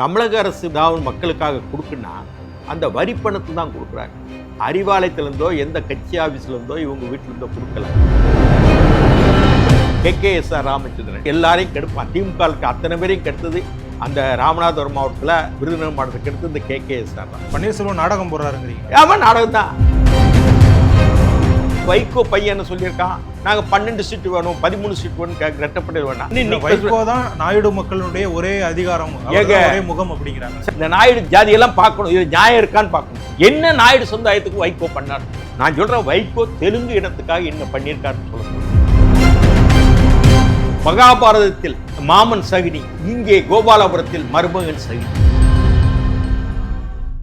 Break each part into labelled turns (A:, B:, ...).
A: தமிழக அரசு ஏதாவது மக்களுக்காக கொடுக்குன்னா அந்த வரி பணத்தை தான் கொடுக்குறாங்க. அறிவாலயத்திலேருந்தோ எந்த கட்சி ஆஃபீஸ்லேருந்தோ இவங்க வீட்டிலேருந்தோ கொடுக்கல. கேகேஎஸ்ஆர் ராமச்சந்திரன் எல்லாரையும் கெடுப்பான். திமுகவுக்கு அத்தனை பேரையும் கெடுத்தது அந்த ராமநாதபுரம் மாவட்டத்தில் விருதுநகர் மாவட்டத்துக்கு கெடுத்தது இந்த கேகேஎஸ்ஆர் தான்.
B: பன்னீர்செல்வம் நாடகம் போடுறாருங்கிறீங்க.
A: ஆமாம் நாடகம் தான் வைகோ பையன் சொல்லியிருக்கான் நாங்கள் பன்னெண்டு சீட்டு வேணும் பதிமூணு சீட்டு வேணும். ரெட்டப்பட்டு வேணாம்
B: வைகோ தான் நாயுடு மக்களுடைய ஒரே அதிகாரம். ஒரே முகம் அப்படிங்கிறாங்க.
A: இந்த நாயுடு ஜாதியெல்லாம் பார்க்கணும் இது நியாயம் இருக்கான்னு பார்க்கணும். என்ன நாயுடு சமுதாயத்துக்கு வைகோ பண்ணார்? நான் சொல்றேன் வைகோ தெலுங்கு இனத்துக்காக என்ன பண்ணியிருக்காருன்னு சொல்லணும் மகாபாரதத்தில் மாமன் சகினி இங்கே கோபாலபுரத்தில் மருமகன் சகினி.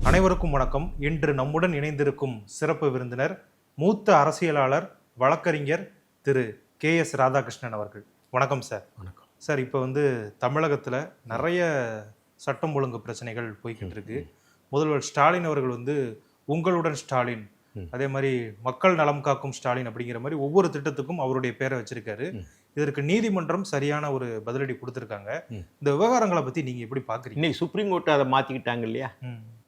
B: அனைவருக்கும் வணக்கம். இன்று நம்முடன் இணைந்திருக்கும் சிறப்பு விருந்தினர் மூத்த அரசியலாளர் வழக்கறிஞர் திரு கே எஸ் ராதாகிருஷ்ணன் அவர்கள். வணக்கம் சார்.
A: வணக்கம்.
B: சார் இப்போ வந்து தமிழகத்தில் நிறைய சட்டம் ஒழுங்கு பிரச்சனைகள் போய்கிட்டு இருக்கு. முதல்வர் ஸ்டாலின் அவர்கள் வந்து உங்களுடன் ஸ்டாலின். அதே மாதிரி மக்கள் நலம் காக்கும் ஸ்டாலின் அப்படிங்கிற மாதிரி ஒவ்வொரு திட்டத்துக்கும் அவருடைய பேரை வச்சிருக்காரு. இதற்கு நீதிமன்றம் சரியான ஒரு பதிலடி கொடுத்திருக்காங்க. இந்த விவகாரங்களை பத்தி நீங்க எப்படி பாக்குறீங்க?
A: இன்னைக்கு சுப்ரீம் கோர்ட் அதை மாற்றிக்கிட்டாங்க இல்லையா.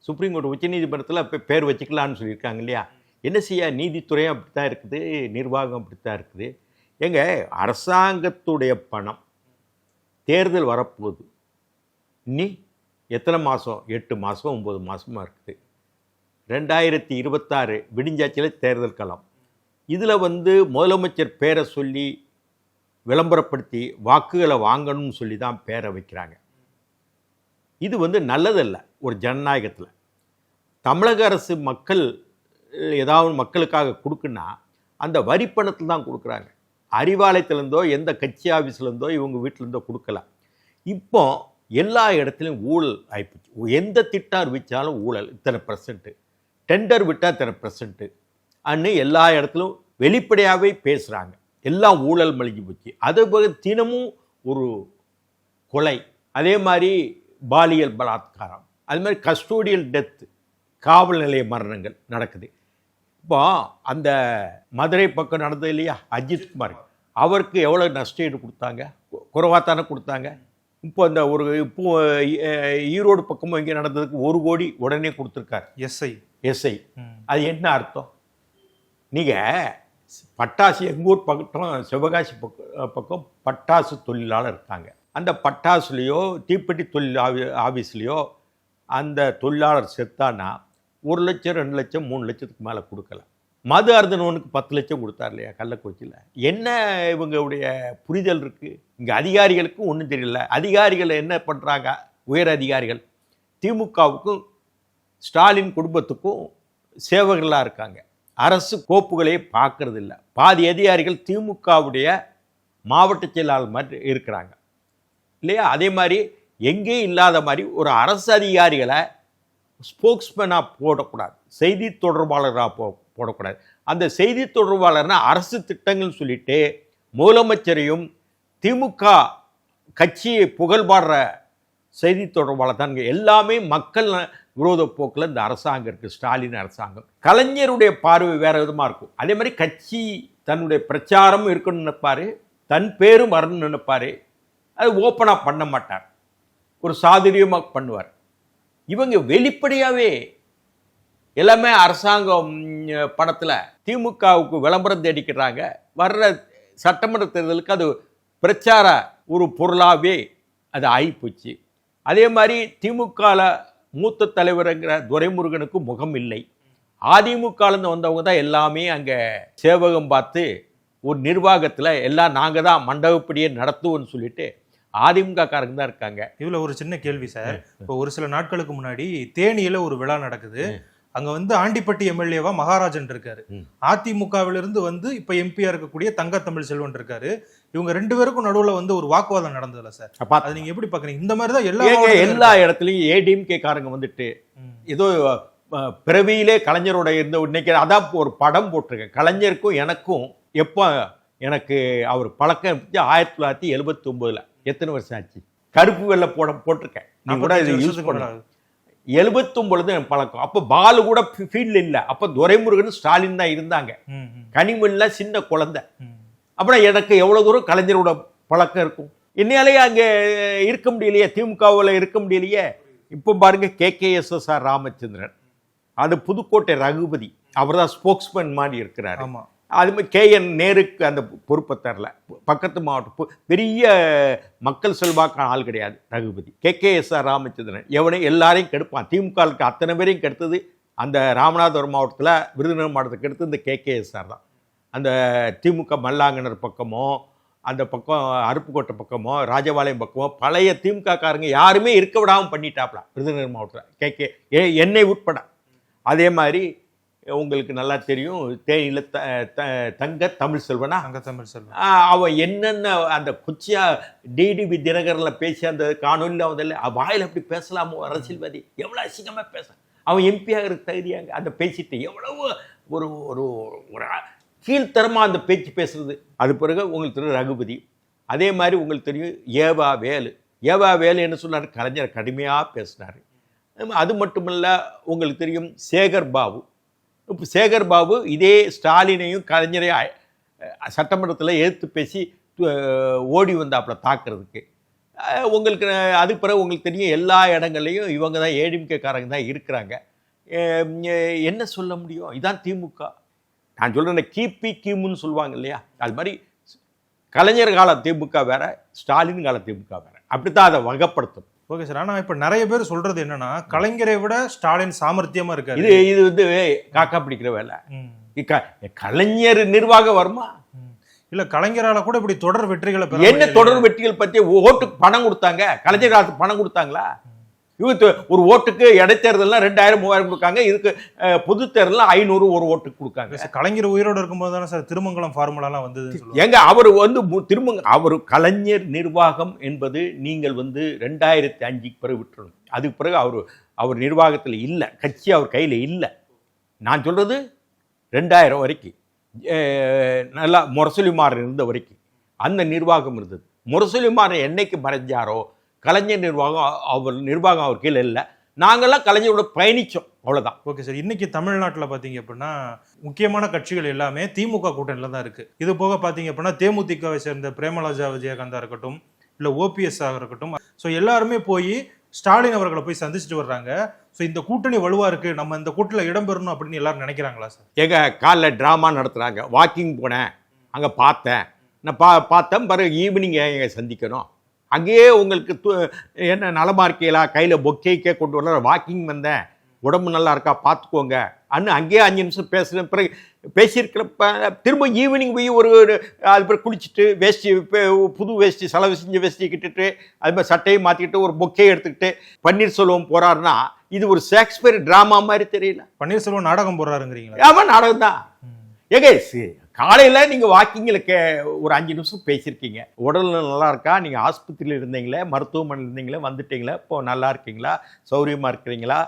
A: சுப்ரீம் கோர்ட் உச்சநீதிமன்றத்தில் இப்போ பேர் வச்சுக்கலான்னு சொல்லியிருக்காங்க இல்லையா? என்ன செய்ய? நீதித்துறையும் அப்படித்தான் இருக்குது நிர்வாகம் அப்படித்தான் இருக்குது. ஏங்க அரசாங்கத்துடைய பணம் தேர்தல் வரப்போகுது. இன்னி எத்தனை மாதம் எட்டு மாதம் ஒம்பது மாதமாக இருக்குது. ரெண்டாயிரத்தி இருபத்தாறு விடிஞ்சாச்சியில் தேர்தல் களம். இதில் வந்து முதலமைச்சர் பேரை சொல்லி விளம்பரப்படுத்தி வாக்குகளை வாங்கணும்னு சொல்லி தான் பேரை வைக்கிறாங்க. இது வந்து நல்லதல்ல ஒரு ஜனநாயகத்தில். தமிழக அரசு மக்கள் ஏதாவது மக்களுக்காக கொடுக்குன்னா அந்த வரி பணத்தில் தான் கொடுக்குறாங்க. அறிவாலயத்திலேருந்தோ எந்த கட்சி ஆஃபீஸ்லேருந்தோ இவங்க வீட்டிலேருந்தோ கொடுக்கல. இப்போ எல்லா இடத்துலையும் ஊழல் ஆகிப்போச்சு எந்த திட்டம் அறிவித்தாலும் ஊழல் இத்தனை பர்சன்ட்டு டெண்டர் விட்டால் இத்தனை பர்சன்ட்டு அன்னு எல்லா இடத்துலையும் வெளிப்படையாகவே பேசுகிறாங்க எல்லாம் ஊழல் மலிஞ்சு போச்சு. அது போக தினமும் ஒரு கொலை அதே மாதிரி பாலியல் பலாத்காரம் அது மாதிரி கஸ்டோடியல் டெத்து காவல் நிலைய மரணங்கள் நடக்குது. இப்போ அந்த மதுரை பக்கம் நடந்தது இல்லையா? அஜித் குமார். அவருக்கு எவ்வளோ நஷ்டஈடு கொடுத்தாங்க? குறைவாக தானே கொடுத்தாங்க? இப்போ அந்த ஒரு இப்போ ஈரோடு பக்கமும் இங்கே நடந்ததுக்கு ஒரு கோடி உடனே கொடுத்துருக்காரு.
B: எஸ்ஐ.
A: எஸ்ஐ. அது என்ன அர்த்தம்? நீங்கள் பட்டாசு எங்கள் ஊர் பக்கம் சிவகாசி பக்கம் பக்கம் பட்டாசு தொழிலாளர் இருக்காங்க. அந்த பட்டாசுலேயோ தீப்பெட்டி தொழில் ஆஃபீஸ்லேயோ அந்த தொழிலாளர் செத்தானா ஒரு லட்சம் ரெண்டு லட்சம் மூணு லட்சத்துக்கு மேலே கொடுக்கல. மது அருந்தினவனுக்கு பத்து லட்சம் கொடுத்தார் இல்லையா கள்ளக்குறிச்சியில். என்ன இவங்களுடைய புரிதல் இருக்குது இங்கே அதிகாரிகளுக்கும் ஒன்றும் தெரியல. அதிகாரிகள் என்ன பண்ணுறாங்க உயர் அதிகாரிகள். திமுகவுக்கும் ஸ்டாலின் குடும்பத்துக்கும் சேவகர்களாக இருக்காங்க. அரசு கோப்புகளே பார்க்கறது இல்லை பாதி அதிகாரிகள் திமுகவுடைய மாவட்ட செயலாளர் மாதிரி இருக்கிறாங்க. இல்லையா? அதே மாதிரி எங்கேயும் இல்லாத மாதிரி ஒரு அரசு அதிகாரிகளை ஸ்போக்ஸ்மேனாக போடக்கூடாது. செய்தி தொடர்பாளராக போ போடக்கூடாது. அந்த செய்தி தொடர்பாளர்னா அரசு திட்டங்கள்னு சொல்லிட்டு முதலமைச்சரையும் திமுக கட்சியை புகழ்பாடுற செய்தி தொடர்பாளர் தான் எல்லாமே மக்கள் விரோத போக்கில் இந்த அரசாங்கம் இருக்குது ஸ்டாலின் அரசாங்கம். கலைஞருடைய பார்வை வேறு விதமாக இருக்கும். அதே மாதிரி கட்சி தன்னுடைய பிரச்சாரமும் இருக்கணும்னு நினைப்பார். தன் பேரும் வரணும்னு நினைப்பார். அது ஓப்பனாக பண்ண மாட்டார். ஒரு சாதுரியமாக பண்ணுவார். இவங்க வெளிப்படையாகவே எல்லாமே அரசாங்கம் படத்தில் திமுகவுக்கு விளம்பரம் தேடிக்கிறாங்க. வர்ற சட்டமன்ற தேர்தலுக்கு அது பிரச்சார ஒரு பொருளாகவே அது ஆகிப்போச்சு அதே மாதிரி திமுகவில் மூத்த தலைவருங்கிற துரைமுருகனுக்கு முகம் இல்லை. அதிமுகலேருந்து வந்தவங்க தான் எல்லாமே அங்கே சேவகம் பார்த்து ஒரு நிர்வாகத்தில் எல்லாம் நாங்கள் தான் மண்டபப்படியே நடத்துவோம்னு சொல்லிட்டு அதிமுக காரங்க தான் இருக்காங்க.
B: இதுல ஒரு சின்ன கேள்வி சார். இப்போ ஒரு சில நாட்களுக்கு முன்னாடி தேனியில ஒரு விழா நடக்குது. அங்க வந்து ஆண்டிப்பட்டி எம்எல்ஏவா மகாராஜன் இருக்காரு. அதிமுகவிலிருந்து வந்து இப்ப எம்பியா இருக்கக்கூடிய தங்க தமிழ் செல்வன் இருக்காரு. இவங்க ரெண்டு பேருக்கும் நடுவுல வந்து ஒரு வாக்குவாதம் நடந்ததுல சார். அது நீங்க எப்படி பாக்குறீங்க? இந்த மாதிரி தான் எல்லா
A: எல்லா இடத்துலையும் ஏடிஎம்கே காரங்க வந்துட்டு. ஏதோ பிறவியிலே கலைஞரோட இருந்த இன்னைக்கு அதான் ஒரு படம் போட்டிருக்கேன். கலைஞருக்கும் எனக்கும் எப்போ எனக்கு அவர் பழக்கம் ஆயிரத்தி தொள்ளாயிரத்தி எழுபத்தி ஒன்பதுல. எத்தனை வருஷம் ஆச்சு? கருப்பு வெள்ளை போட போட்டிருக்கேன். நீ கூட இதை யூஸ்
B: வருஷத்துக்கு
A: பண்ண.
B: முன்னாடி.
A: எழுபத்தொம்பதுல தான் பழக்கம். அப்போ பாலு கூட ஃபீல்டில் இல்லை. அப்போ துரைமுருகன் ஸ்டாலின் தான் இருந்தாங்க. கனிமொழிலாம் சின்ன குழந்தை. அப்புறம் எனக்கு எவ்வளோ தூரம் கலைஞரோட பழக்கம் இருக்கும். என்னையாலேயே அங்கே இருக்க முடியலையே திமுகவில் இருக்க முடியலையே. இப்போ பாருங்க கேகேஎஸ்எஸ்ஆர் ராமச்சந்திரன். அது புதுக்கோட்டை ரகுபதி. அவர் தான் ஸ்போக்ஸ்மேன் மாதிரி இருக்கிறாரு.
B: ஆமா.
A: அது கேஎன் நேருக்கு அந்த பொறுப்பை தரல. பக்கத்து மாவட்டம் பெரிய மக்கள் செல்வாக்கான ஆள் கிடையாது Raghupathi. K K S R Ramachandran. எவனை எல்லாரையும் கெடுப்பான். திமுக அத்தனை பேரையும் கெடுத்தது அந்த ராமநாதபுரம் மாவட்டத்தில் விருதுநகர் மாவட்டத்துக்கு கெடுத்தது இந்த கே கே எஸ் ஆர் தான். அந்த திமுக மல்லாங்கனர் பக்கமோ அந்த பக்கம் அருப்புக்கோட்டை பக்கமோ ராஜபாளையம் பக்கமோ பழைய திமுக காரங்க யாருமே இருக்க விடாமல் பண்ணிட்டாப்ல விருதுநகர் மாவட்டத்தில். கே கே ஏ என்னை உட்பட. அதே மாதிரி உங்களுக்கு நல்லா தெரியும். தேனியில் த த- தங்க தமிழ் செல்வனா?
B: அங்க தமிழ் செல்வம்
A: ஆஹ் அவன் என்னென்ன அந்த குச்சியா டிடிவி தினகரில் பேசி அந்த காணொலியில் வந்தல வாயில் அப்படி பேசலாமோ அரசியல்வாதி? எவ்வளோ அசிங்கமாக பேச அவன் எம்பியாக இருக்க தகுதியாங்க அந்த பேசிட்டு எவ்வளவு ஒரு ஒரு ஒரு கீழ்த்தரமாக அந்த பேச்சு பேசுறது. அது பிறகு உங்களுக்கு தெரியும் ரகுபதி. அதே மாதிரி உங்களுக்கு தெரியும் ஏவா வேலு. ஏவா வேலு என்ன சொன்னார்? கலைஞர் கடுமையாக பேசினார். அது மட்டுமல்ல உங்களுக்கு தெரியும் சேகர் பாபு. சேகர் பாபு இதே ஸ்டாலினையும் கலைஞரையும் சட்டமன்றத்தில் எதிர்த்து பேசி அஹ், ஓடி வந்தாப்புல தாக்குறதுக்கு. உங்களுக்கு அது அதுக்கு பிறகு உங்களுக்கு தெரியும் எல்லா இடங்கள்லையும் இவங்க தான் ஏடிஎம்கேக்காரங்க தான் இருக்கிறாங்க. என்ன சொல்ல முடியும்? இதான் திமுக நான் சொல்கிறேன் கிபி கிமுன்னு சொல்லுவாங்க இல்லையா? அது மாதிரி கலைஞர் கால திமுக வேற ஸ்டாலின் கால திமுக வேற. அப்படித்தான் அதை வகப்படுத்தணும்.
B: Okay sir. ஆனா இப்ப நிறைய பேர் சொல்றது என்னன்னா கலைஞரை விட ஸ்டாலின் சாமர்த்தியமா இருக்காரு.
A: இது இது வந்து காக்கா பிடிக்கிற வேலை. கலைஞர் நிர்வாகம் வருமா.
B: இல்ல கலைஞரால கூட இப்படி தொடர் வெற்றிகளை
A: என்ன. தொடர் வெற்றிகள் பற்றி ஓட்டுக்கு பணம் கொடுத்தாங்க? கலைஞர் பணம் கொடுத்தாங்களா? இவங்க ஒரு ஓட்டுக்கு இடைத்தேர்தல்னா ரெண்டாயிரம் மூவாயிரம் கொடுக்காங்க. இதுக்கு பொது தேர்தலில் ஐநூறு ஒரு ஓட்டுக்கு கொடுக்காங்க.
B: கலைஞர் உயிரோட இருக்கும்போது தானே சார் திருமங்கலம் ஃபார்முலாலாம் சொல்லுவாங்க.
A: எங்க அவர் வந்து திரும்ப அவர் கலைஞர் நிர்வாகம் என்பது நீங்கள் வந்து ரெண்டாயிரத்தி அஞ்சுக்கு பிறகு விட்டுறணும். அதுக்கு பிறகு அவர் அவர் நிர்வாகத்தில் இல்லை கட்சி அவர் கையில் இல்லை. நான் சொல்றது ரெண்டாயிரம் வரைக்கும். நல்லா முரசொலிமாறன் இருந்த வரைக்கும். அந்த நிர்வாகம் இருந்தது. முரசொலிமாறன் என்னைக்கு மறைஞ்சாரோ கலைஞர் நிர்வாகம் அவர் நிர்வாகம் அவர் கீழே இல்லை. நாங்கள்லாம் கலைஞரோட பயணித்தோம் அவ்வளோதான்
B: ஓகே சார். இன்னைக்கு தமிழ்நாட்டில் பார்த்தீங்க அப்படின்னா முக்கியமான கட்சிகள் எல்லாமே திமுக கூட்டணியில தான் இருக்கு. இது போக பார்த்தீங்க அப்படின்னா தேமுதிகவை சேர்ந்த பிரேமலாஜா விஜயகாந்தா இருக்கட்டும் இல்லை ஓபிஎஸ் ஆக இருக்கட்டும். ஸோ எல்லாருமே போய் ஸ்டாலின் அவர்களை போய் சந்திச்சுட்டு வர்றாங்க. ஸோ இந்த கூட்டணி வலுவா இருக்கு. நம்ம இந்த கூட்டணியில் இடம்பெறணும் அப்படின்னு எல்லாரும் நினைக்கிறாங்களா சார்?
A: எங்க காலைல ட்ராமா நடத்துகிறாங்க வாக்கிங் போனேன். அங்கே பார்த்தேன். நான் பா பார்த்தேன். பிறகு ஈவினிங் எங்க சந்திக்கணும்? அங்கேயே உங்களுக்கு து என்ன நலமா இருக்கீங்களா கையில் பொக்கேக்கே கொண்டு வர வாக்கிங் வந்தேன். உடம்பு நல்லா இருக்கா பார்த்துக்கோங்க. அண்ணு அங்கேயே அஞ்சு நிமிஷம் பேசுகிறேன் பிறகு பேசியிருக்கிறப்ப திரும்ப ஈவினிங் போய் ஒரு ஒரு அது பிறகு குளிச்சுட்டு வேஷ்டி புது வேஷ்டி செலவு செஞ்ச வேஷ்டி கிட்டுட்டு அது மாதிரி சட்டையை மாற்றிக்கிட்டு ஒரு பொக்கே எடுத்துக்கிட்டு பன்னீர்செல்வம் போகிறாருன்னா இது ஒரு ஷேக்ஸ்பியர் ட்ராமா மாதிரி தெரியல.
B: பன்னீர்செல்வம் நாடகம் போடுறாருங்கிறீங்களா?
A: ஆமாம் நாடகம் தான் ஏங்க சி- காலையில் நீங்கள் வாக்கிங்கில் கே ஒரு அஞ்சு நிமிஷம் பேசியிருக்கீங்க. உடல் நல்லா இருக்கா? நீங்கள் ஆஸ்பத்திரியில் இருந்தீங்களே மருத்துவமனையில் இருந்தீங்களே வந்துட்டீங்களா இப்போ நல்லா இருக்கீங்களா? சௌரியமாக இருக்கிறீங்களா?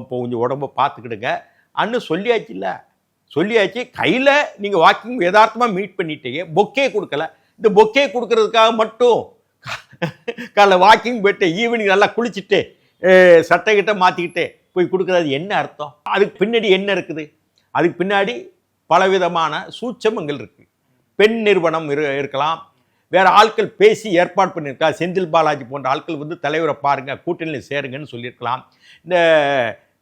A: இப்போ கொஞ்சம் உடம்ப பார்த்துக்கிடுங்க. அன்னு சொல்லியாச்சு இல்லை. சொல்லியாச்சு கையில் நீங்கள் வாக்கிங் யதார்த்தமாக மீட் பண்ணிட்டீங்க. பொக்கே கொடுக்கல. இந்த பொக்கே கொடுக்கறதுக்காக மட்டும் காலைல வாக்கிங் போயிட்டு ஈவினிங் நல்லா குளிச்சுட்டு அஹ் சட்டை கிட்ட மாற்றிக்கிட்டு போய் கொடுக்குறது என்ன அர்த்தம்? அதுக்கு பின்னாடி என்ன இருக்குது? அதுக்கு பின்னாடி பலவிதமான சூட்சமங்கள் இருக்கு. பெண் நிறுவனம் இரு இருக்கலாம். வேற ஆட்கள் பேசி ஏற்பாடு பண்ணியிருக்கா. செந்தில் பாலாஜி போன்ற ஆட்கள் வந்து தலைவரை பாருங்க கூட்டணியில் சேருங்கன்னு சொல்லியிருக்கலாம். இந்த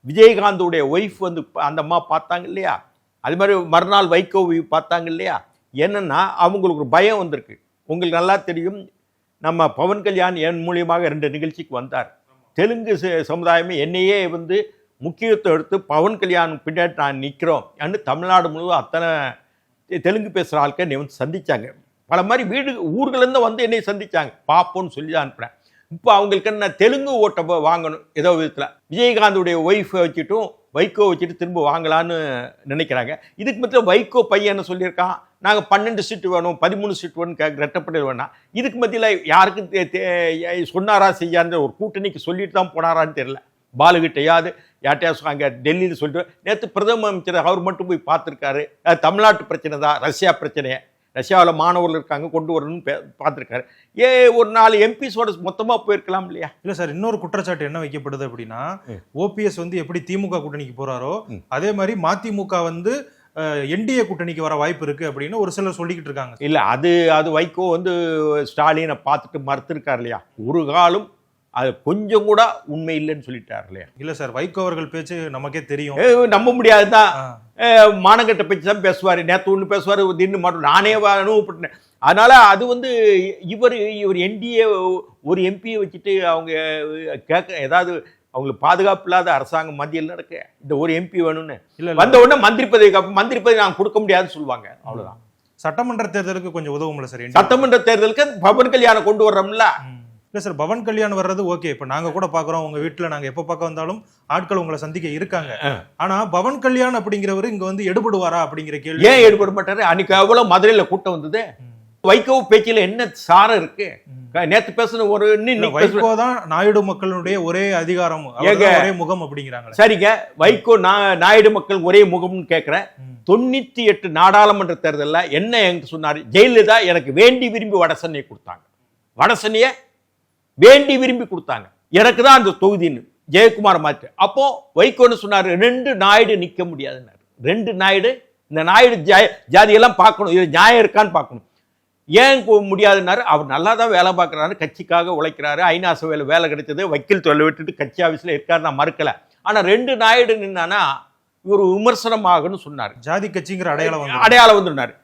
A: விஜயகாந்துடைய ஒய்ஃப் வந்து அந்த அம்மா பார்த்தாங்க இல்லையா? அது மாதிரி மறுநாள் வைகோவை பார்த்தாங்க இல்லையா? என்னென்னா அவங்களுக்கு ஒரு பயம் வந்திருக்கு. உங்களுக்கு நல்லா தெரியும் நம்ம பவன் கல்யாண் என் மூலியமாக ரெண்டு நிகழ்ச்சிக்கு வந்தார். தெலுங்கு ச- சமுதாயமே என்னையே வந்து முக்கியத்துவம் எடுத்து பவன் கல்யாண் பின்னாடி நான் நிற்கிறோம் அன்னு தமிழ்நாடு முழுவதும் அத்தனை தெலுங்கு பேசுகிற ஆட்கள் என்னை வந்து சந்தித்தாங்க பல மாதிரி வீடு ஊர்கள்லேருந்து வந்து என்னை சந்திச்சாங்க. பார்ப்போம்னு சொல்லி தான் அனுப்புகிறேன் இப்போ அவங்களுக்கு என்ன தெலுங்கு ஓட்டை வாங்கணும் ஏதோ விதத்தில். விஜயகாந்துடைய ஒய்ஃபை வச்சுட்டும் வைகோ வச்சுட்டு திரும்ப வாங்கலான்னு நினைக்கிறாங்க. இதுக்கு மத்தியில் வைகோ பையன் சொல்லியிருக்கான்? நாங்கள் பன்னெண்டு சீட்டு வேணும் பதிமூணு சீட்டு வேணும் கேட்க ரெட்டப்படையில் வேணாம் இதுக்கு மத்தியில் யாருக்கும் சொன்னாரா செய்யான்ற ஒரு கூட்டணிக்கு சொல்லிட்டு தான் போனாரான்னு தெரியல. பாலுகிட்டையாவது யார்ட்டையாவது அங்கே டெல்லியில் சொல்லிட்டு நேற்று பிரதம அமைச்சர் அவர் மட்டும் போய் பார்த்துருக்காரு. தமிழ்நாட்டு பிரச்சனை தான் ரஷ்யா பிரச்சனையை. ரஷ்யாவில் மாணவர்கள் இருக்காங்க கொண்டு வரணும்னு பே- பார்த்துருக்காரு. ஏ ஒரு நாலு எம்பிஸோட மொத்தமாக போயிருக்கலாம் இல்லையா?
B: இல்ல சார் இன்னொரு குற்றச்சாட்டு என்ன வைக்கப்படுது அப்படின்னா ஓபிஎஸ் வந்து எப்படி திமுக கூட்டணிக்கு போறாரோ
A: ம்.
B: அதே மாதிரி மதிமுக வந்து என்டிஏ கூட்டணிக்கு வர வாய்ப்பு இருக்கு அப்படின்னு ஒரு சிலர் சொல்லிக்கிட்டு இருக்காங்க
A: இல்லை அது அது வைகோ வந்து ஸ்டாலினை பார்த்துட்டு மறுத்திருக்கார் இல்லையா? ஒரு காலம் அது கொஞ்சம் கூட உண்மை இல்லைன்னு சொல்லிட்டார் இல்லையா?
B: இல்ல சார் வைகோ அவர்கள் பேச்சு நமக்கே தெரியும்.
A: நம்ப முடியாதுதான்
B: ஆ.
A: மானங்கட்ட பேச்சு தான் பேசுவார். நேற்று ஒன்று பேசுவார் தின்னு மாட்டோம். நானே அனுபவப்பட்டேன். அதனால அது வந்து இவர் இவர் என்டிஏ ஒரு எம்பியை வச்சுட்டு அவங்க கேட்க ஏதாவது அவங்களுக்கு பாதுகாப்பு இல்லாத அரசாங்கம் மத்தியில் நடக்க இந்த ஒரு எம்பி வேணும்னு.
B: இல்ல
A: வந்த உடனே மந்திரி பதவி மந்திரி பதவி நாங்கள் கொடுக்க முடியாதுன்னு சொல்லுவாங்க. அவ்வளவுதான்.
B: சட்டமன்ற தேர்தலுக்கு கொஞ்சம் உதவும்ல சார்?
A: சட்டமன்ற தேர்தலுக்கு பவன் கல்யாணம் கொண்டு வர்றோம்ல.
B: இல்ல சார் பவன் கல்யாண் வர்றது ஓகே இப்ப நாங்க கூட பாக்குறோம் உங்க வீட்டுல நாங்க எப்ப பார்க்க வந்தாலும் ஆட்கள் உங்களை சந்திக்க இருக்காங்க.
A: ஆ.
B: ஆனா பவன் கல்யாண் அப்படிங்கிறவரு இங்க வந்து எடுபடுவாரா அப்படிங்கிற கேள்வி.
A: ஏன் ஈடுபட மாட்டாரு அன்னைக்கு எவ்வளவு மதுரையில கூட்டம் வந்தது. வைகோ பேச்சில என்ன சாரம் இருக்கு. நேத்து பேசுன ஒரு
B: வைகோ தான் நாயுடு மக்களுடைய ஒரே அதிகாரம். ஒரே முகம் அப்படிங்கிறாங்களே.
A: சரிங்க. வைகோ நாயுடு மக்கள் ஒரே முகம்னு கேட்கிறேன். தொண்ணூத்தி எட்டு நாடாளுமன்ற தேர்தல்ல என்ன எங்க சொன்னாரு? ஜெயலலிதா எனக்கு வேண்டி விரும்பி வடசென்னை கொடுத்தாங்க. வடசென்னைய வேண்டி விரும்பி கொடுத்தாங்க. எனக்கு தான் அந்த தொகுதின்னு. ஜெயக்குமார் மாற்று. அப்போ வைகோன்னு சொன்னாரு ரெண்டு நாயுடு நிக்க முடியாதுன்னாரு. ரெண்டு நாயுடு இந்த நாயுடு ஜாதியெல்லாம் பார்க்கணும். இது நியாயம் இருக்கான்னு பார்க்கணும். ஏன் முடியாதுன்னாரு? அவர் நல்லா தான் வேலை பார்க்குறாரு. கட்சிக்காக உழைக்கிறாரு. ஐநா சபையில் வேலை கிடைச்சது. வக்கீல் தொழிலை விட்டுட்டு கட்சி ஆஃபீஸில் இருக்காரு. நான் மறுக்கல. ஆனால் ரெண்டு நாயுடு நின்னானா இவர் விமர்சனமாகுன்னு சொன்னார்.
B: ஜாதி கட்சிங்கிற அடையாளம் வந்து
A: அடையாளம் வந்துனார்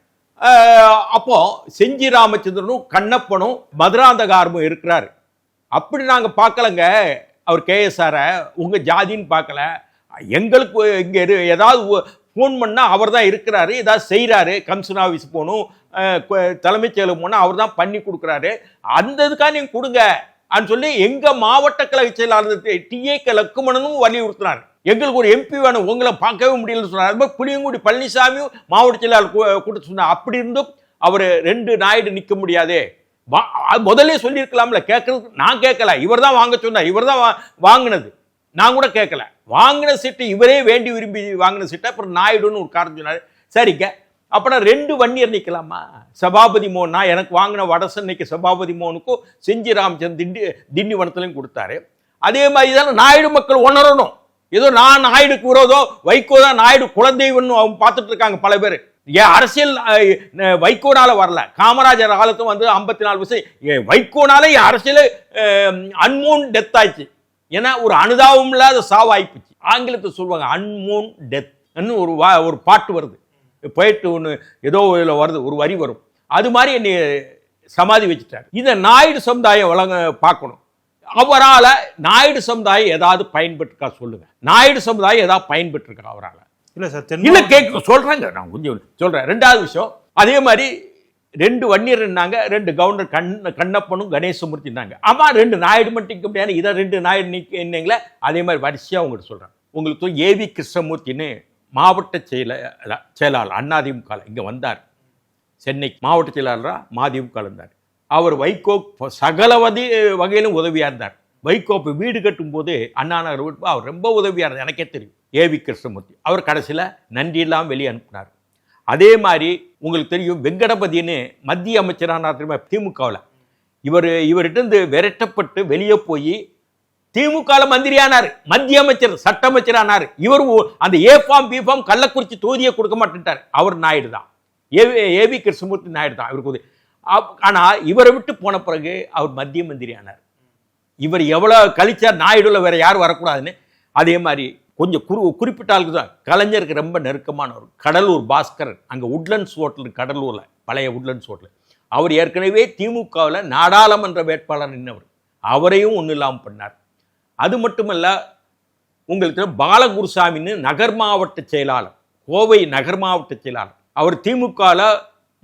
A: அப்போ செஞ்சி ராமச்சந்திரனும் கண்ணப்பனும் மதுராந்தகாரமும் இருக்கிறாரு. அப்படி நாங்கள் பார்க்கலங்க. அவர் கேஎஸ்ஆரை உங்கள் ஜாதின்னு பார்க்கல. எங்களுக்கு இங்கே ஏதாவது ஃபோன் பண்ணால் அவர் தான் இருக்கிறாரு ஏதாவது செய்கிறாரு கமிஷன் ஆஃபீஸ் போகணும் தலைமைச் செயலகம் போனால் அவர் தான் பண்ணி கொடுக்குறாரு. அந்த இதுக்காக நீங்கள் கொடுங்க அப்படின்னு சொல்லி எங்கள் மாவட்ட கழக செயலாளர் டிஏ லக்குமணனும் வலியுறுத்தினார் எங்களுக்கு ஒரு எம்பி வேணும் உங்களை பார்க்கவே முடியலன்னு சொன்னார். அது புளியங்குடி பழனிசாமியும் மாவட்ட செயலாளர் கொடுத்து சொன்னார். அப்படி இருந்தும் அவர் ரெண்டு நாயுடு நிற்க முடியாதே. முதல்ல சொல்லியிருக்கலாம்ல கேட்கறது நான் கேட்கல. இவர் தான் வாங்க சொன்னார். இவர் தான் வாங்கினது. நான் கூட கேட்கல. வாங்கின சீட்டு இவரே வேண்டி விரும்பி வாங்கின சீட்டை அப்புறம் நாயுடுன்னு ஒரு காரணம் சொன்னார். சரிங்க. அப்புறம் ரெண்டு வன்னியர் நிற்கலாமா சபாபதி மோன்னா எனக்கு வாங்கின வடசென்னைக்கு சபாபதி மோனுக்கும் செஞ்சி ராமச்சந்திரன் திண்டி திண்டிவனத்துலையும் கொடுத்தாரு. அதே மாதிரி தானே நாயுடு மக்கள் உணரணும். ஏதோ நான் நாயுடுக்கு விரோதம் வைகோ தான் நாயுடு குழந்தைவன் அவங்க பார்த்துட்டு இருக்காங்க பல பேர். ஏன் அரசியல் வைகோனால வரல. காமராஜர் காலத்தும் வந்து ஐம்பத்தி நாலு வருஷம் வைகோனால என் அரசியல் அன்மூன் டெத் ஆயிடுச்சு. ஏன்னா ஒரு அனுதாபம் இல்லாத சாவாய்ப்புச்சு. ஆங்கிலத்தை சொல்லுவாங்க அன்மூன் டெத் ஒரு வா ஒரு பாட்டு வருது. போயிட்டு ஒன்று ஏதோ இதில் வருது ஒரு வரி வரும். அது மாதிரி என்னை சமாதி வச்சுட்டார். இதை நாயுடு சமுதாயம் வழங்க பார்க்கணும். அவரால் நாயுடு சமுதாயம் ஏதாவது பயன்பட்டுருக்கா சொல்லுங்கள் நாயுடு சமுதாயம் ஏதாவது பயன்பட்டுருக்கா அவரால்?
B: இல்ல சார்
A: இல்ல கேட்க சொல்றேங்க நான் கொஞ்சம் சொல்றேன். ரெண்டாவது விஷயம் அதே மாதிரி ரெண்டு வன்னியர் இருந்தாங்க ரெண்டு கவர்னர் கண் கண்ணப்பனும் கணேசமூர்த்தி இருந்தாங்க. ஆமா ரெண்டு நாயுடு மட்டும் முடியாது இதை ரெண்டு நாயுடு நிக்க என்னங்களே அதே மாதிரி வரிசையா உங்கள்கிட்ட சொல்றேன். உங்களுக்கு ஏவி கிருஷ்ணமூர்த்தின்னு மாவட்ட செயல செயலாளர் அண்ணாதிமுக இங்க வந்தார். சென்னை மாவட்ட செயலாளரா மதிமுக இருந்தார். அவர் வைகோ சகலவதி வகையிலும் உதவியா இருந்தார். வைகோ இப்போ வீடு கட்டும்போது அண்ணா நகர் அவர் ரொம்ப உதவியாக இருந்தார். எனக்கே தெரியும். ஏவி கிருஷ்ணமூர்த்தி. அவர் கடைசியில் நன்றியெல்லாம் வெளியே அனுப்பினார். அதே மாதிரி உங்களுக்கு தெரியும் வெங்கடபதினு மத்திய அமைச்சரானார் தெரியுமா திமுகவில். இவர் இவர்கிட்டருந்து விரட்டப்பட்டு வெளியே போய் திமுகவில் மந்திரியானார். மத்திய அமைச்சர் சட்ட அமைச்சரானார். இவர் அந்த A form B form Kallakurichi தொகுதியை கொடுக்க மாட்டேன்ட்டார். அவர் நாயுடு தான். ஏவி ஏவி கிருஷ்ணமூர்த்தி நாயுடு தான். இவருக்கு ஆனால் அப்- இவரை விட்டு போன பிறகு அவர் மத்திய மந்திரி ஆனார் இவர் எவ்வளோ கழிச்சா நாயுடுல வேற யாரும் வரக்கூடாதுன்னு அதே மாதிரி கொஞ்சம் குறி குறிப்பிட்ட ஆளுக்கு தான் கலைஞருக்கு ரொம்ப நெருக்கமானவர் கடலூர் பாஸ்கரன். அங்கே உட்லண்ட்ஸ் ஹோட்டல் கடலூரில் பழைய உட்லண்ட்ஸ் ஹோட்டல் அவர் ஏற்கனவே திமுகவில் நாடாளுமன்ற வேட்பாளர் நின்றவர் அவரையும் ஒன்றும் இல்லாமல் பண்ணார். அது மட்டுமல்ல உங்களுக்கு பாலகுருசாமின்னு நகர் மாவட்ட செயலாளர் கோவை நகர் மாவட்ட செயலாளர். அவர் திமுகவில்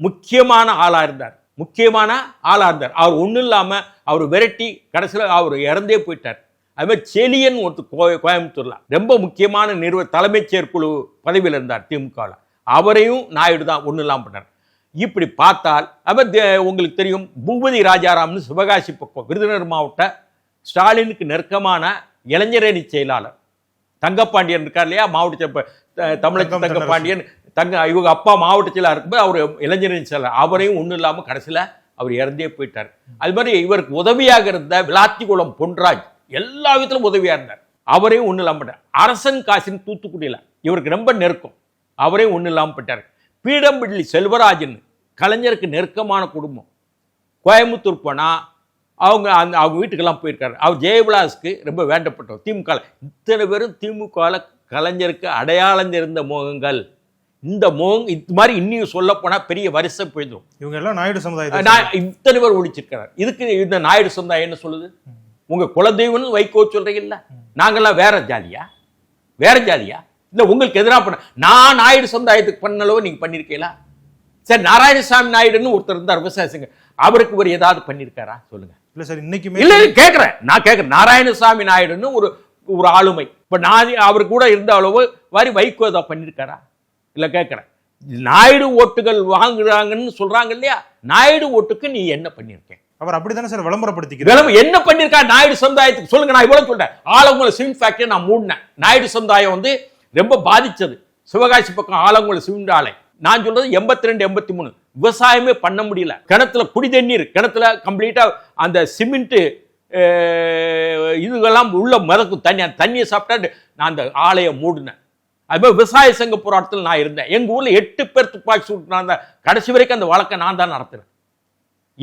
A: முக்கியமான ஆளாக இருந்தார். முக்கியமான ஆளாக இருந்தார். அவர் ஒன்றும் இல்லாமல் அவர் விரட்டி கடைசியில் அவர் இறந்தே போயிட்டார். அது மாதிரி செலியன் ஒருத்தர் கோ கோயம்புத்தூரில் ரொம்ப முக்கியமான நிறுவ தலைமைச் செயற்குழு பதவியில் இருந்தார் திமுகவில். அவரையும் நாயுடு தான் ஒன்றும் இல்லாமல் பண்ணார். இப்படி பார்த்தால் அவர் உங்களுக்கு தெரியும் பூபதி ராஜாராம்னு சிவகாசி பக்கம் விருதுநகர் மாவட்ட ஸ்டாலினுக்கு நெருக்கமான இளைஞரணி செயலாளர். தங்கப்பாண்டியன் இருக்கார் இல்லையா? மாவட்ட செப்ப- த- தமிழச்சி
B: தங்கம்
A: தங்கப்பாண்டியன். தங்க இவங்க அப்பா மாவட்ட செயலாளர் இருக்கும்போது அவர் இளைஞரணி செயலாளர். அவரையும் ஒன்றும் இல்லாமல் கடைசியில் அவர் இறந்தே போயிட்டார். அது மாதிரி இவருக்கு உதவியாக இருந்த விளாத்திக்குளம் பொன்ராஜ் எல்லா விதத்திலும் உதவியாக இருந்தார். அவரையும் ஒன்றும் இல்லாமல் போட்டார் அரசன் காசின் தூத்துக்குடியில். இவருக்கு ரொம்ப நெருக்கம். அவரையும் ஒன்றும் இல்லாமல் போயிட்டார். பீடம்பிள்ளி செல்வராஜன் கலைஞருக்கு நெருக்கமான குடும்பம். கோயம்புத்தூர் போனால் அவங்க அந்த அவங்க வீட்டுக்கெல்லாம் போயிருக்காரு. அவர் ஜெயவிலாஸ்க்கு ரொம்ப வேண்டப்பட்டவர். திமுக இத்தனை பேரும் திமுகவில் கலைஞருக்கு அடையாளம் தெரிந்த முகங்கள். இந்த முகம் இது மாதிரி இன்னும் சொல்ல போனால் பெரிய வருஷம் போயிடும்
B: இவங்க எல்லாம் நாயுடு சமுதாயத்தை
A: நான் இத்தனை பேர் ஒழிச்சிருக்கிறார். இதுக்கு இந்த நாயுடு சமுதாயம் என்ன சொல்லுது? உங்க குலதெய்வம்னு வைகோ சொல்றீங்க இல்ல நாங்கெல்லாம் வேற ஜாதியா? வேற ஜாதியா? இல்ல உங்களுக்கு எதிராக பண்ண நான் நாயுடு சமுதாயத்துக்கு பண்ணளவு நீங்க பண்ணிருக்கீங்களா? சரி நாராயணசாமி நாயுடுன்னு ஒருத்தர் இருந்தார் விவசாயிங்க அவருக்கு ஒரு ஏதாவது பண்ணிருக்காரா? சொல்லுங்க.
B: இல்ல சார் இன்னைக்குமே
A: இல்ல கேக்குறேன். நான் கேக்குறேன். நாராயணசாமி நாயுடுன்னு ஒரு ஒரு ஆளுமை. இப்ப நான் அவர் கூட இருந்த அளவு மாதிரி வைகோ ஏதாவது பண்ணிருக்காரா? இல்ல கேக்குறேன். நாயுடு ஓட்டுகள் வாங்குறாங்கன்னு சொல்றாங்க இல்லையா? நாயுடு ஓட்டுக்கு நீ என்ன பண்ணிருக்க?
B: அவர் அப்படித்தானே சார் விளம்பரப்படுத்திக்கிறார்?
A: விளம்பரம் என்ன பண்ணிருக்கா? நாயுடு சமுதாயத்துக்கு சொல்லுங்க நான் இவ்வளவு சொல்றேன். ஆலங்குளம் சிமெண்ட் ஃபேக்டரி நான் மூடினேன். நாயுடு சமுதாயம் வந்து ரொம்ப பாதிச்சது. சிவகாசி பக்கம் ஆலங்குளம் சிமெண்ட் ஆலை. நான் சொல்றது எண்பத்தி ரெண்டு எண்பத்தி மூணு விவசாயமே பண்ண முடியல. கிணத்துல குடி தண்ணீர் கிணத்துல கம்ப்ளீட்டா அந்த சிமெண்ட் இதுகெல்லாம் உள்ள மிதக்கும். தண்ணி அந்த தண்ணியை சாப்பிட்டா நான் அந்த ஆலையை மூடினேன். அதுமாதிரி விவசாய சங்க போராட்டத்தில் நான் இருந்தேன். எங்கள் ஊரில் எட்டு பேர் துப்பாக்கி சூட்டு நான் கடைசி வரைக்கும் அந்த வழக்கை நான் தான் நடத்துகிறேன்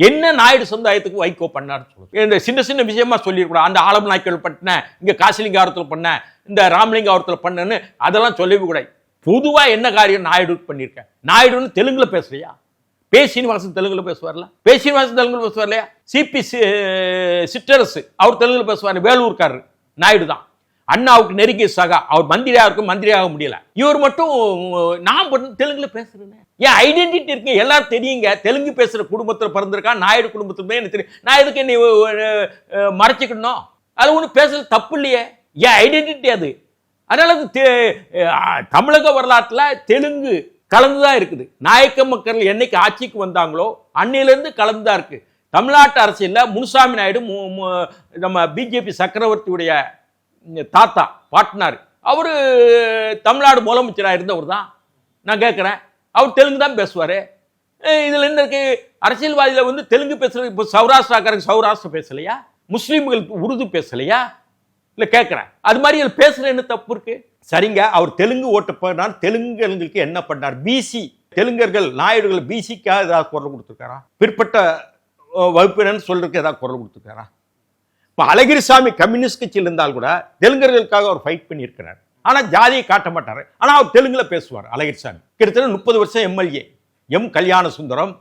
A: என்ன நாயுடு சமுதாயத்துக்கு வைகோ பண்ணாருன்னு சொல்லுங்க. இந்த சின்ன சின்ன விஷயமா சொல்லியிருக்கூடாது அந்த ஆலம் நாய்க்கள் பண்ணேன் இங்கே காசிலிங்காரத்தில் பண்ணேன் இந்த ராமலிங்காவரத்தில் பண்ணேன்னு அதெல்லாம் சொல்லவே கூடாது பொதுவா என்ன காரியம் நாயுடு பண்ணியிருக்கேன் நாயுடுன்னு தெலுங்கில் பேசுறியா? பே சீனிவாசன் தெலுங்குல பேசுவார்ல? பே சீனிவாசன் தெலுங்குல பேசுவார் இல்லையா சிபி சிற்றரசு அவர் தெலுங்குல பேசுவார் வேலூர்காரர். நாயுடு தான். அண்ணாவுக்கு நெருங்கிய சகா. அவர் மந்திரியா இருக்கும் மந்திரியாக முடியல. இவர் மட்டும் நான் மட்டும் தெலுங்குல பேசுறேன் ஏன் ஐடென்டிட்டி இருக்கு? எல்லாரும் தெரியுங்க. தெலுங்கு பேசுற குடும்பத்தில் பிறந்திருக்கா? நாயுடு குடும்பத்துல எனக்கு தெரியும். நான் எதுக்கு என்னை மறைச்சிக்கணும் அது ஒன்றும் பேசுறது தப்பு இல்லையே. ஏன் ஐடென்டிட்டி அது? அதனால அது தெ- தமிழக வரலாற்றில் தெலுங்கு கலந்துதான் இருக்குது. நாயக்க மக்கள் என்னைக்கு ஆட்சிக்கு வந்தாங்களோ அன்னையிலேருந்து கலந்துதான் இருக்கு. தமிழ்நாட்டு அரசியலில் முனுசாமி நாயுடு மு- நம்ம பிஜேபி சக்கரவர்த்தியுடைய தாத்தா பாட்னார் அவர் தமிழ்நாடு முதலமைச்சராக இருந்தவர் தான். நான் கேட்குறேன் அவர் தெலுங்கு தான் பேசுவார். இதில் என்ன இருக்கு? அரசியல்வாதியில் வந்து தெலுங்கு பேசுறது இப்போ சௌராஷ்டிராக்காரங்க சௌராஷ்டிரா பேசலையா? முஸ்லீம்கள் உருது பேசலையா? இல்லை கேட்குறேன் அது மாதிரி இதில் பேசுகிற என்ன தப்பு இருக்கு? சரிங்க. அவர் தெலுங்கு ஓட்டு போனார் தெலுங்குகளுக்கு என்ன பண்ணார்? பிசி தெலுங்கர்கள் நாயுடுகள் பிசிக்காக ஏதாவது குரல் கொடுத்துருக்காரா? பிற்பட்ட அஹ், சொல்றதுக்கு ஏதாவது குரல் கொடுத்துருக்காரா? இப்போ அழகிரிசாமி கம்யூனிஸ்ட் கட்சியில் இருந்தால் கூட தெலுங்கர்களுக்காக அவர் ஃபைட் பண்ணியிருக்கிறார். ஆனால் ஜாதியை காட்ட மாட்டார். ஆனால் அவர் தெலுங்கில் பேசுவார் அழகிரிசாமி. கிட்டத்தட்ட முப்பது வருஷம் எம்எல்ஏ. எம் கல்யாண சுந்தரம்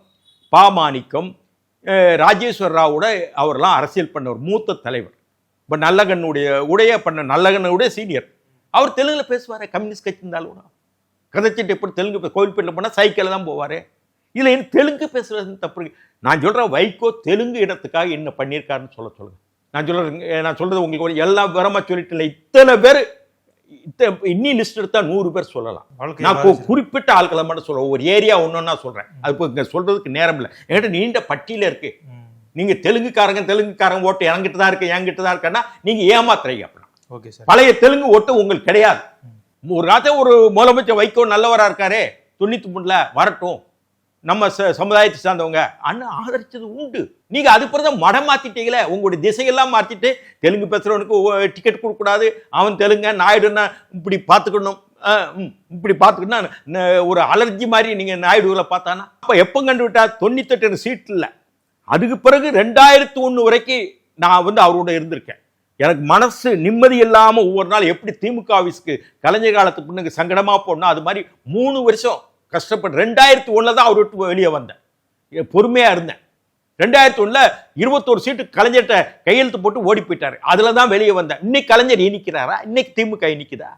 A: பாமாணிக்கம் அஹ், ராவோட அவர்லாம் அரசியல் பண்ணவர் மூத்த தலைவர். இப்போ நல்லகண்ணுடைய உடைய பண்ண நல்லகண்ணுடைய சீனியர் அவர் தெலுங்கில் பேசுவார் கம்யூனிஸ்ட் கட்சி இருந்தாலும் கூட. கதைச்சிட்டு எப்படி தெலுங்கு பே- கோவில்பேட்டில் போனால் சைக்கிளில் தான் போவார். இதில் தெலுங்கு பேசுகிறது தப்பு நான் சொல்கிறேன் வைகோ தெலுங்கு இடத்துக்காக என்ன பண்ணியிருக்காருன்னு சொல்ல சொல்லுங்கள் நான் சொல்கிறேன் நான் சொல்கிறது உங்களுக்கு ஒரு எல்லா விவரமா சொல்லிட்டு இல்லை இத்தனை பேர் இன்னி லிஸ்ட் எடுத்தா நூறு பேர் சொல்லலாம். நான் குறிப்பிட்ட ஆட்களை மட்டும் சொல்றேன். ஒரு ஏரியா ஒன்னொன்னா சொல்றேன். அது இப்போ இங்க சொல்றதுக்கு நேரம் இல்லை. என்கிட்ட நீண்ட பட்டியல இருக்கு. நீங்க தெலுங்குக்காரங்க தெலுங்குக்காரங்க ஓட்டு என்கிட்ட தான் இருக்கு என்கிட்ட தான் இருக்குன்னா நீங்க ஏமாத்துறீங்க அப்படின்னா.
B: Okay sir.
A: பழைய தெலுங்கு ஓட்டு உங்களுக்கு கிடையாது. ஒரு காலத்துல ஒரு முதலமைச்சர் வைகோ நல்லவரா இருக்காரே தொண்ணூத்தி மூணுல வரட்டும். நம்ம ச- சமுதாயத்தை சார்ந்தவங்க அண்ணன் ஆதரிச்சது உண்டு. நீங்க அது பிறகு மடம் மாத்திட்டீங்களே. உங்களுடைய திசையெல்லாம் மாத்திட்டு தெலுங்கு பேசுறவனுக்கு டிக்கெட் கொடுக்கக்கூடாது. அவன் தெலுங்க நாயுடுன்னா இப்படி பார்த்துக்கணும். இப்படி பார்த்துக்கணும் ஒரு அலர்ஜி மாதிரி நீங்கள் நாயுடுகளை பார்த்தானா? அப்போ எப்போ கண்டு விட்டா தொண்ணூத்தெட்டு சீட் இல்லை. அதுக்கு பிறகு ரெண்டாயிரத்து ஒன்று வரைக்கும் நான் வந்து அவரோட இருந்திருக்கேன். எனக்கு மனசு நிம்மதி இல்லாமல் ஒவ்வொரு நாள் எப்படி திமுக ஆஃபீஸ்க்கு கலைஞர் காலத்துக்கு பின்னுக்கு சங்கடமாக போடணும் அது மாதிரி மூணு வருஷம் கஷ்டப்பட்டு ரெண்டாயிரத்தி ஒன்றில் தான் அவர் விட்டு வெளியே வந்தேன். பொறுமையாக இருந்தேன். ரெண்டாயிரத்தி ஒன்றில் இருபத்தோரு சீட்டு கலைஞர்கிட்ட கையெழுத்து போட்டு ஓடி போயிட்டாரு. அதில் தான் வெளியே வந்தேன். இன்னைக்கு கலைஞர் இனிக்கிறாரா? இன்னைக்கு திமுக இனிக்குதா?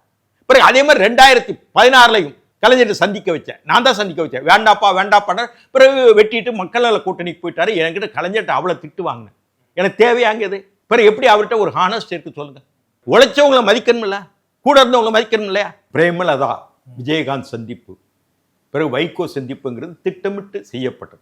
A: பிறகு அதே மாதிரி ரெண்டாயிரத்தி பதினாறுலையும் கலைஞர்கிட்ட சந்திக்க வச்சேன். நான் தான் சந்திக்க வச்சேன். வேண்டாப்பா வேண்டாப்பான பிறகு வெட்டிட்டு மக்களால் கூட்டணிக்கு போயிட்டாரு. என்கிட்ட கலைஞர்கிட்ட அவ்வளோ திட்டு வாங்கினேன். எனக்கு தேவையாங்கியது பிறகு எப்படி அவர்கிட்ட ஒரு ஹானஸ்ட் இருக்கு சொல்லுங்க? உழைச்சவங்களை மதிக்கணும்ல? கூட இருந்தவங்களை மதிக்கணும் இல்லையா பிரேமலதா விஜயகாந்த் சந்திப்பு. பிறகு வைகோ சந்திப்புங்கிறது திட்டமிட்டு செய்யப்பட்டது.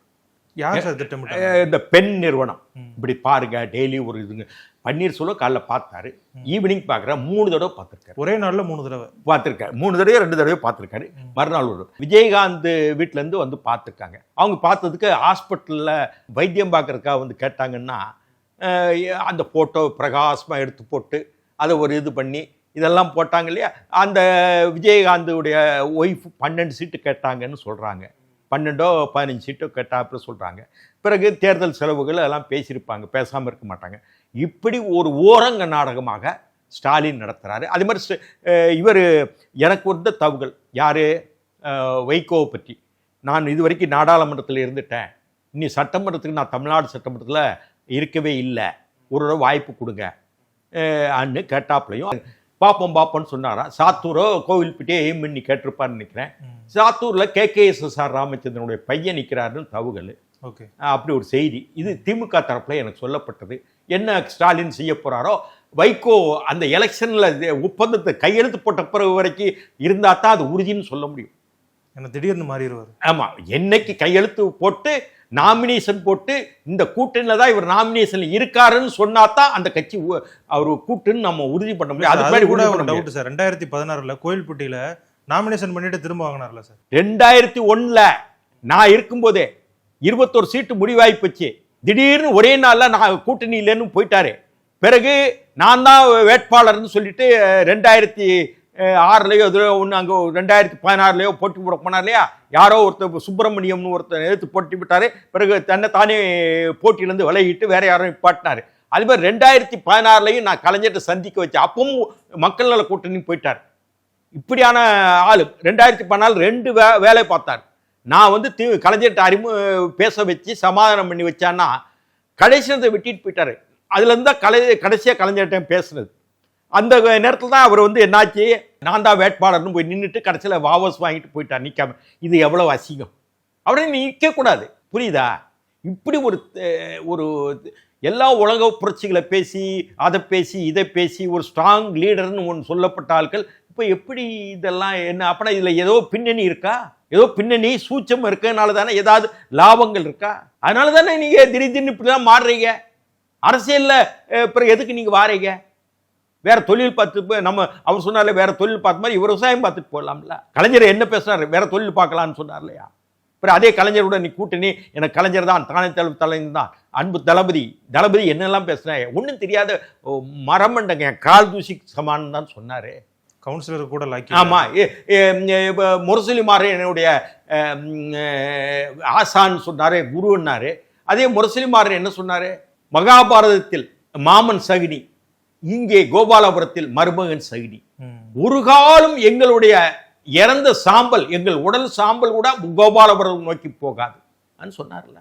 B: யார்
A: அஹ் இந்த பெண் நிறுவனம். இப்படி பாருங்க டெய்லி ஒரு இதுங்க. பன்னீர்செல்வம் காலைல பார்த்தாரு. ஈவினிங் பார்க்குற மூணு தடவை பார்த்துருக்காரு.
B: ஒரே நாள்ல மூணு தடவை.
A: பார்த்துருக்காரு. மூணு தடவை ரெண்டு தடவை பார்த்துருக்காரு. மறுநாள் ஒரு விஜயகாந்த் வீட்ல இருந்து வந்து பார்த்துருக்காங்க. அவங்க பார்த்ததுக்கு ஹாஸ்பிட்டலில் வைத்தியம் பார்க்கறதுக்காக வந்து கேட்டாங்கன்னா அந்த ஃபோட்டோ பிரகாசமாக எடுத்து போட்டு அதை ஒரு இது பண்ணி இதெல்லாம் போட்டாங்க இல்லையா? அந்த விஜயகாந்துடைய ஒய்ஃப் பன்னெண்டு சீட்டு கேட்டாங்கன்னு சொல்கிறாங்க பன்னெண்டோ பதினஞ்சு சீட்டோ கேட்டாப்புல சொல்கிறாங்க பிறகு தேர்தல் செலவுகள் எல்லாம் பேசியிருப்பாங்க பேசாமல் இருக்க மாட்டாங்க. இப்படி ஒரு ஓரங்க நாடகமாக ஸ்டாலின் நடத்துகிறாரு அதே மாதிரி இவர் எனக்கு வந்த தவுகள். யார்? வைகோவை பற்றி. நான் இது வரைக்கும் நாடாளுமன்றத்தில் இருந்துட்டேன். இனி சட்டமன்றத்துக்கு நான் தமிழ்நாடு சட்டமன்றத்தில் இருக்கவே இல்லை. ஒரு வாய்ப்பு கொடுங்க. அன்னு கேட்டாப்புலையும் பார்ப்போம் பார்ப்போம்னு சொன்னாராம் சாத்தூரோ கோவில்பட்டியோ எய்ம் பண்ணி கேட்டிருப்பான்னு நினைக்கிறேன். சாத்தூரில் K. K. S. S. R. ராமச்சந்திரனுடைய பையன் நிற்கிறாருன்னு தவுகள்
B: ஓகே.
A: அப்படி ஒரு செய்தி. இது திமுக தரப்புல எனக்கு சொல்லப்பட்டது. என்ன ஸ்டாலின் செய்ய போறாரோ வைகோ அந்த எலெக்ஷன்ல ஒப்பந்தத்தை கையெழுத்து போட்ட பிறகு வரைக்கும் இருந்தா தான் அது உறுதின்னு சொல்ல முடியும்.
B: ஏன்னா திடீர்னு மாறிடுவார்.
A: ஆமா என்னைக்கு கையெழுத்து போட்டு நாமினேஷன் போட்டு இந்த கூட்டணியில தான் இவர் நாமினேஷன்ல இருக்காருன்னு சொன்னா தான் அந்த கட்சி அவர் கூட்டுன்னு நம்ம உறுதி பண்ண முடியும்.
B: அது
A: முன்னாடி
B: கூட ஒரு. Doubt sir. ரெண்டாயிரத்தி பதினாறுல கோயில்பட்டியில நாமினேஷன் பண்ணிட்டு திரும்ப வாங்கினார்ல சார்.
A: ரெண்டாயிரத்தி ஒண்ணுல நான் இருக்கும்போதே இருபத்தொரு சீட்டு முடிவாகி போச்சு. திடீர்னு ஒரே நாள்ல நான் கூட்டணி இல்லைன்னு போயிட்டாரு. பிறகு நான் தான் வேட்பாளர்னு சொல்லிட்டு ரெண்டாயிரத்தி ஆறுலையோ எதுலையோ ஒன்று அங்கே ரெண்டாயிரத்தி பதினாறுலையோ போட்டி போட போனார் இல்லையா யாரோ ஒருத்தர் சுப்பிரமணியம்னு ஒருத்தர் எடுத்து போட்டி விட்டார். பிறகு தன்னை தானே போட்டியிலேருந்து விலகிட்டு வேற யாரும் பாட்டினார் அது மாதிரி ரெண்டாயிரத்தி பதினாறுலையும் நான் கலைஞர்கிட்ட சந்திக்க வச்சேன். அப்பவும் மக்கள் நல கூட்டணி போயிட்டார். இப்படியான ஆள். ரெண்டாயிரத்தி பதினாலு ரெண்டு வே வேலை பார்த்தார். நான் வந்து தி கலைஞர்கிட்ட அறிமு பேச வச்சு சமாதானம் பண்ணி வச்சான்னா கடைசியத்தை வெட்டிட்டு போயிட்டாரு. அதுலேருந்து தான் கலை கடைசியாக கலைஞர்கிட்ட பேசுனது. அந்த நேரத்தில் தான் அவர் வந்து என்னாச்சு? நான் தான் வேட்பாளர்னு போய் நின்றுட்டு கடைசியில் வாபஸ் வாங்கிட்டு போயிட்டார் நிற்காம இது எவ்வளோ அசிங்கம்? அவரே நிற்கக்கூடாது புரியுதா? இப்படி ஒரு ஒரு எல்லா உலக புரட்சிகளை பேசி அதை பேசி இதை பேசி ஒரு ஸ்ட்ராங் லீடர்னு ஒன்று சொல்லப்பட்ட ஆட்கள் இப்போ எப்படி இதெல்லாம் என்ன? அப்பனா இதில் ஏதோ பின்னணி இருக்கா? ஏதோ பின்னணி சூச்சம் இருக்கனால தானே ஏதாவது லாபங்கள் இருக்கா? அதனால தானே நீங்கள் திடீர்னு இப்படிலாம் மாறுறீங்க? அரசியலில் அப்புறம் எதுக்கு நீங்கள் வாரீங்க? வேற தொழில் பார்த்து நம்ம அவர் சொன்னார்ல வேற தொழில் பார்த்த மாதிரி இவர் விவசாயம் பார்த்துட்டு போகலாம்ல கலைஞர் என்ன பேசுனாரு வேற தொழில் பார்க்கலாம்னு சொன்னார் இல்லையா அப்புறம் அதே கலைஞரோட நீ கூட்டணி எனக்கு கலைஞர் தான் தானே தலை தலைவர் தான். அன்பு தளபதி தளபதி என்னெல்லாம் பேசுனாங்க ஒன்றும் தெரியாத மரமண்டங்க கால் தூசி சமான் தான் சொன்னாரு.
B: கவுன்சிலர் கூட லாக்கி
A: ஆமா எ- எ- இப்ப முரசொலி மாறு என்னுடைய அஹ், ம், அஹ், ஆசான் சொன்னாரு குருன்னாரு. அதே முரசொலி மாறன் என்ன சொன்னாரு? மகாபாரதத்தில் மாமன் சகுனி. இங்கே கோபாலபுரத்தில் மருமகன்
B: ம்.
A: ஒரு காலம் எங்களுடைய இறந்த சாம்பல் எங்கள் உடல் சாம்பல் கூட கோபாலபுரம் நோக்கி போகாது. சொன்னார்ல.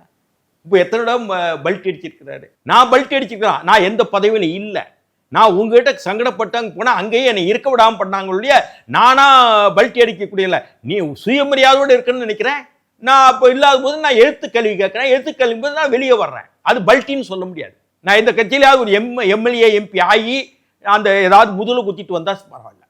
A: இப்போ எத்தனை இடம் பல்ட் அடிச்சிருக்கிறாரு? நான் பல்ட் அடிச்சிருக்கிறேன். நான் எந்த பதவியில இல்லை. நான் உங்ககிட்ட சங்கடப்பட்டாங்க போனால் அங்கேயே என்னை இருக்க விடாம பண்ணாங்க இல்லையா? நானா பல்ட்டி அடிக்கக்கூடியல நீ சுயமரியாதையோடு இருக்குன்னு நினைக்கிறேன்? நான் அப்போ இல்லாத போது நான் எழுத்து கல்வி கேட்குறேன். எழுத்து கல்வி போது நான் வெளியே வர்றேன். அது பல்ட்டின்னு சொல்ல முடியாது. நான் இந்த கட்சியிலாவது ஒரு எம் எம்எல்ஏ எம்பி ஆகி அந்த ஏதாவது முதல குத்திட்டு வந்தால் பரவாயில்ல.